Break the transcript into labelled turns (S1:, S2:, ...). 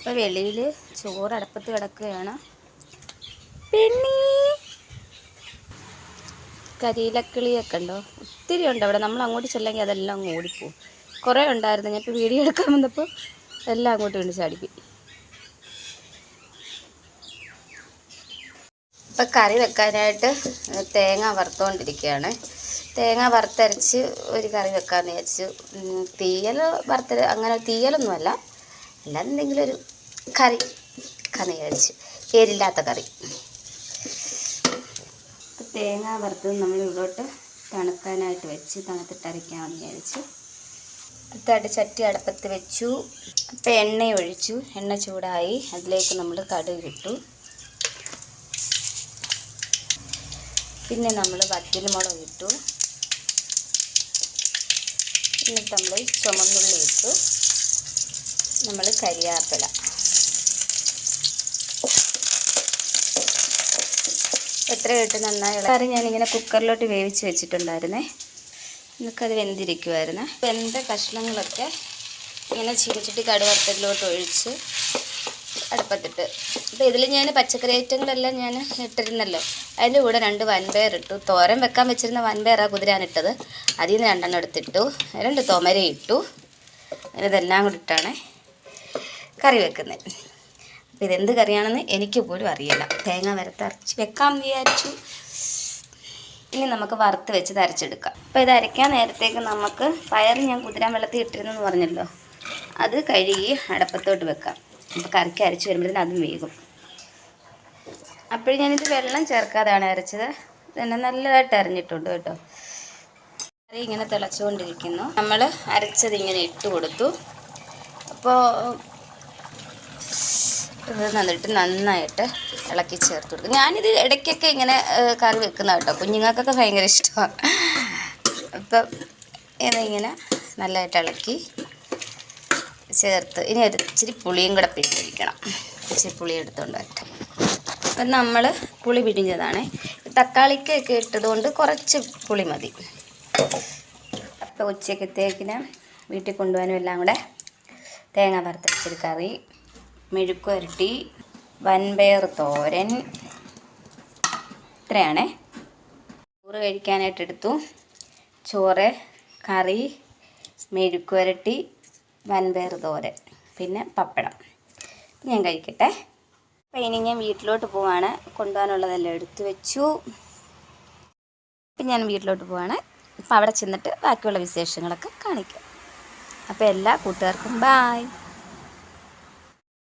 S1: ഇപ്പോൾ വെളിയിൽ ചോറ് അടപ്പത്ത് കിടക്കുകയാണ്. പെണ്ണി കരിയിലക്കിളിയൊക്കെ ഉണ്ടോ? ഒത്തിരി ഉണ്ട് അവിടെ. നമ്മൾ അങ്ങോട്ട് ചെല്ലെങ്കിൽ അതെല്ലാം അങ്ങ് ഓടിപ്പോവും. കുറേ ഉണ്ടായിരുന്നു. ഞാൻ ഇപ്പോൾ വീഡിയോ എടുക്കാൻ വന്നപ്പോൾ എല്ലാം അങ്ങോട്ട് വീണ്ടും ചാടിപ്പോയി. ഇപ്പം കറി വെക്കാനായിട്ട് തേങ്ങ വറുത്തുകൊണ്ടിരിക്കുകയാണ് തേങ്ങ വറുത്തരച്ച് ഒരു കറി വെക്കാമെന്ന് വിചാരിച്ചു. തീയൽ വറുത്ത അങ്ങനെ തീയലൊന്നുമല്ല. അല്ലാതെ എന്തെങ്കിലും ഒരു കറി കറി കഴിച്ച്. പേരില്ലാത്ത കറി. തേങ്ങ വറുത്തത് നമ്മൾ ഇവിടോട്ട് തണുക്കാനായിട്ട് വെച്ച് തണുത്തിട്ട് അരയ്ക്കാമെന്ന് വിചാരിച്ചു. അടുത്തായിട്ട് ചട്ടി അടുപ്പത്ത് വെച്ചു. അപ്പം എണ്ണ ഒഴിച്ചു. എണ്ണ ചൂടായി അതിലേക്ക് നമ്മൾ കടുക് ഇട്ടു. പിന്നെ നമ്മൾ വറ്റൽമുളക് ഇട്ടു. എന്നിട്ട് നമ്മൾ ചുമന്നുള്ളി ഇട്ടു. നമ്മൾ കരിയാപ്പില. എത്ര ഇട്ട് നന്നായി കറി ഞാനിങ്ങനെ കുക്കറിലോട്ട് വേവിച്ച് വെച്ചിട്ടുണ്ടായിരുന്നേ. നമുക്കത് വെന്തിരിക്കുമായിരുന്നേ വെന്ത കഷ്ണങ്ങളൊക്കെ ഇങ്ങനെ ചീനിച്ചിട്ട് കടുവറുത്തലിലോട്ട് ഒഴിച്ച് അടുപ്പത്തിട്ട്. അപ്പോൾ ഇതിൽ ഞാൻ പച്ചക്കറി ഐറ്റങ്ങളെല്ലാം ഞാൻ ഇട്ടിരുന്നല്ലോ. അതിന്റെ കൂടെ രണ്ട് വൻപയർ ഇട്ടു. തോരൻ വെക്കാൻ വെച്ചിരുന്ന വൻപയറാ കുതിരാനിട്ടത് അതിൽ നിന്ന് രണ്ടെണ്ണം എടുത്തിട്ടു. രണ്ട് തോമര ഇട്ടു. ഇതെല്ലാം കൂടി ഇട്ടാണ്. കറി വെക്കുന്നത്. അപ്പോൾ ഇതെന്ത് കറിയാണെന്ന് എനിക്ക് പോലും അറിയില്ല. തേങ്ങ വരത്തരച്ച് വെക്കാം വിചാരിച്ചു. ഇനി നമുക്ക് വറുത്ത് വെച്ച് തരച്ചെടുക്കാം അപ്പോൾ ഇത് അരയ്ക്കാൻ നേരത്തേക്ക് നമുക്ക് പയർ ഞാൻ കുതിരാൻ വെള്ളത്തിൽ ഇട്ടിരുന്നെന്ന് പറഞ്ഞല്ലോ. അത് കഴുകി അടപ്പത്തോട്ട് വെക്കാം. അപ്പോൾ കറിക്ക് അരച്ച് വരുമ്പോഴത്തേന് അതും വേകും. അപ്പോഴും ഞാനിത് വെള്ളം ചേർക്കാതെയാണ് അരച്ചത്. തന്നെ നല്ലതായിട്ട് അരഞ്ഞിട്ടുണ്ട് കേട്ടോ. കറി ഇങ്ങനെ തിളച്ചുകൊണ്ടിരിക്കുന്നു. നമ്മൾ അരച്ചത് ഇങ്ങനെ ഇട്ട് കൊടുത്തു. അപ്പോൾ ഇത് നന്നിട്ട് നന്നായിട്ട് ഇളക്കി ചേർത്ത് കൊടുക്കും. ഞാനിത് ഇടയ്ക്കൊക്കെ ഇങ്ങനെ കറി വെക്കുന്ന കേട്ടോ. കുഞ്ഞുങ്ങൾക്കൊക്കെ ഭയങ്കര ഇഷ്ടമാണ് അപ്പം ഇതിങ്ങനെ നല്ലതായിട്ട് ഇളക്കി ചേർത്ത്. ഇനി ഒരു ഇച്ചിരി പുളിയും കൂടെ പിടിച്ചിരിക്കണം ഇച്ചിരി പുളി എടുത്തുകൊണ്ട് വരട്ടെ. അപ്പം നമ്മൾ പുളി പിഴിഞ്ഞതാണ്. തക്കാളിക്കൊക്കെ ഇട്ടതുകൊണ്ട് കുറച്ച് പുളി മതി. അപ്പോൾ ഉച്ചക്കത്തേക്കിന് വീട്ടിൽ കൊണ്ടുപോകാനും എല്ലാം കൂടെ തേങ്ങ വറുത്തരച്ചൊരു കറി മെഴുക്കുരട്ടി വൻപയർ തോരൻ. ഇത്രയാണേ. ചോറ് കഴിക്കാനായിട്ട് എടുത്തു. ചോറ് കറി മെഴുക്കുരട്ടി വൻപയർ തോരൻ പിന്നെ പപ്പടം. ഞാൻ കഴിക്കട്ടെ. അപ്പം ഇനി ഞാൻ വീട്ടിലോട്ട് പോവാണ്. കൊണ്ടുപോകാനുള്ളതെല്ലാം എടുത്തു വെച്ചു. അപ്പം ഞാൻ വീട്ടിലോട്ട് പോവാണ്. അപ്പം അവിടെ ചെന്നിട്ട് ബാക്കിയുള്ള വിശേഷങ്ങളൊക്കെ കാണിക്കാം. അപ്പോൾ എല്ലാ കൂട്ടുകാർക്കും ബായ്.